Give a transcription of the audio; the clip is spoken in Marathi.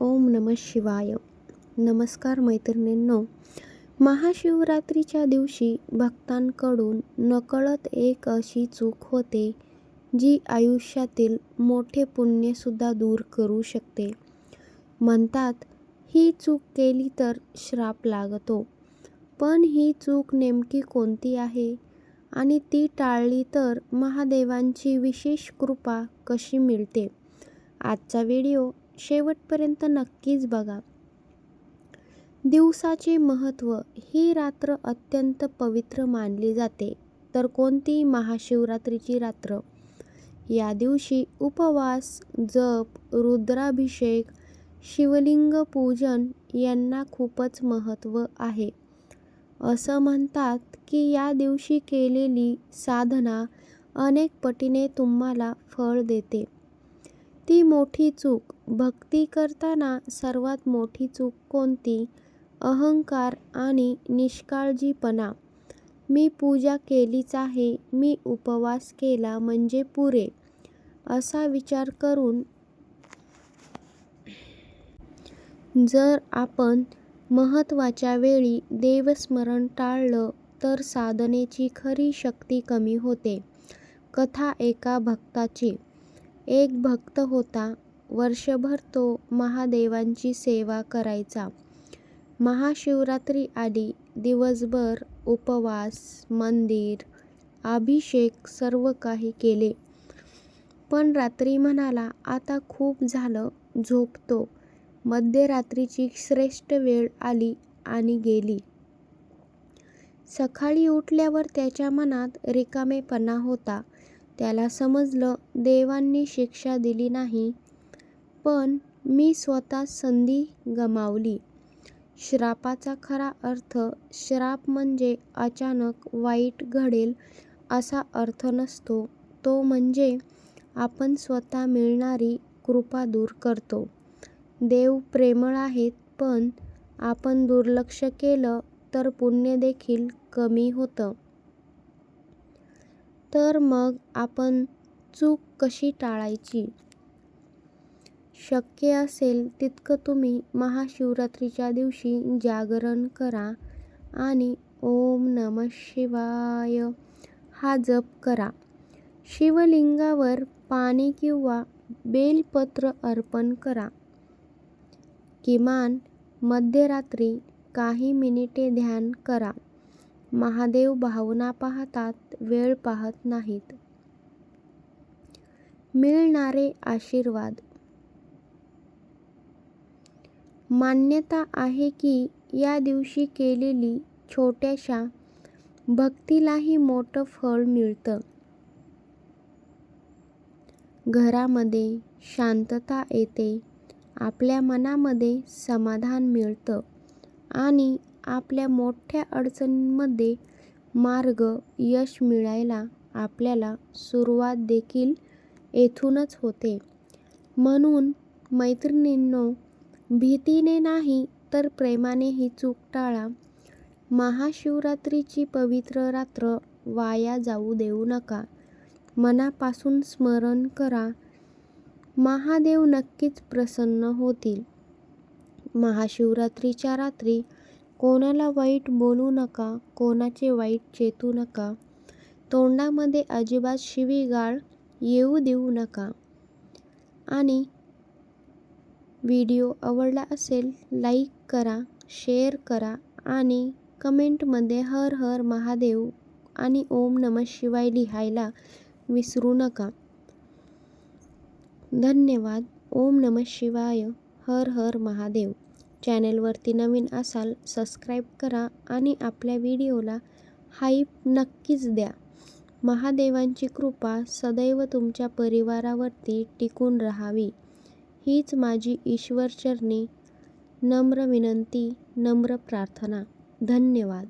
ओम नम शिवाय. नमस्कार मैत्रिणींनो. महाशिवरात्रीच्या दिवशी भक्तांकडून नकळत एक अशी चूक होते जी आयुष्यातील मोठे पुण्यसुद्धा दूर करू शकते. म्हणतात ही चूक केली तर श्राप लागतो. पण ही चूक नेमकी कोणती आहे? आणि ती टाळली तर महादेवांची विशेष कृपा कशी मिळते? आजचा व्हिडिओ शेवटपर्यंत नक्कीच बघा. दिवसाचे महत्त्व ही रात्र अत्यंत पवित्र मानली जाते. तर कोणती? महाशिवरात्रीची रात्र. या दिवशी उपवास जप रुद्राभिषेक शिवलिंग पूजन यांना खूपच महत्त्व आहे. असं म्हणतात की या दिवशी केलेली साधना अनेक पटीने तुम्हाला फळ देते. ती मोठी चूक भक्ती करताना सर्वात मोठी चूक कोणती? अहंकार आणि निष्काळजीपणा. मी पूजा केलीच आहे मी उपवास केला म्हणजे पुरे. असा विचार करून जर आपण महत्त्वाच्या वेळी देवस्मरण टाळलं तर साधनेची खरी शक्ती कमी होते. कथा एका भक्ताची. एक भक्त होता वर्षभर तो महादेवांची सेवा करायचा. महाशिवरात्री आली दिवसभर उपवास मंदिर अभिषेक सर्व काही केले. पण रात्री म्हणाला आता खूप झालं झोपतो. मध्यरात्रीची श्रेष्ठ वेळ आली आणि गेली. सकाळी उठल्यावर त्याच्या मनात रिकामेपणा होता. त्याला समजलं देवांनी शिक्षा दिली नाही पण मी स्वतः संधी गमावली. श्रापाचा खरा अर्थ श्राप म्हणजे अचानक वाईट घडेल असा अर्थ नसतो. तो म्हणजे आपण स्वतः मिळणारी कृपा दूर करतो. देव प्रेमळ आहेत पण आपण दुर्लक्ष केलं तर पुण्य देखील कमी होतं. तर मग आपण चूक कशी टाळायची? शक्य असेल तितकं तुम्ही महाशिवरात्रीच्या दिवशी जागरण करा आणि ओम नम शिवाय हा जप करा. शिवलिंगावर पाणी किंवा बेलपत्र अर्पण करा. किमान मध्यरात्री काही मिनिटे ध्यान करा. महादेव भावना पाहतात वेळ पाहत नाहीत. मिळणारे आशीर्वाद मान्यता आहे की या दिवशी केलेली छोट्याशा भक्तीलाही मोठं फळ मिळतं. घरामध्ये शांतता येते आपल्या मनामध्ये समाधान मिळतं आणि आपल्या मोठ्या अडचणींमध्ये मार्ग यश मिळायला आपल्याला सुरुवात देखील येथूनच होते. म्हणून मैत्रिणींनो भीतीने नाही तर प्रेमाने ही चूक टाळा. महाशिवरात्रीची पवित्र रात्र वाया जाऊ देऊ नका. मनापासून स्मरण करा. महादेव नक्कीच प्रसन्न होतील. महाशिवरात्रीच्या रात्री कोणाला वाईट बोलू नका कोणाचे वाईट चेतू नका. तोंडामध्ये अजिबात शिवीगाळ येऊ देऊ नका. आणि व्हिडिओ आवडला असेल लाईक करा शेअर करा आणि कमेंटमध्ये हर हर महादेव आणि ओम नमः शिवाय लिहायला विसरू नका. धन्यवाद. ओम नमः शिवाय हर हर महादेव. चॅनेलवरती नवीन असाल सबस्क्राईब करा आणि आपल्या व्हिडिओला हाईप नक्कीच द्या. महादेवांची कृपा सदैव तुमच्या परिवारावरती टिकून राहावी. हीच माझी ईश्वरचरणी. नम्र विनंती नम्र प्रार्थना. धन्यवाद.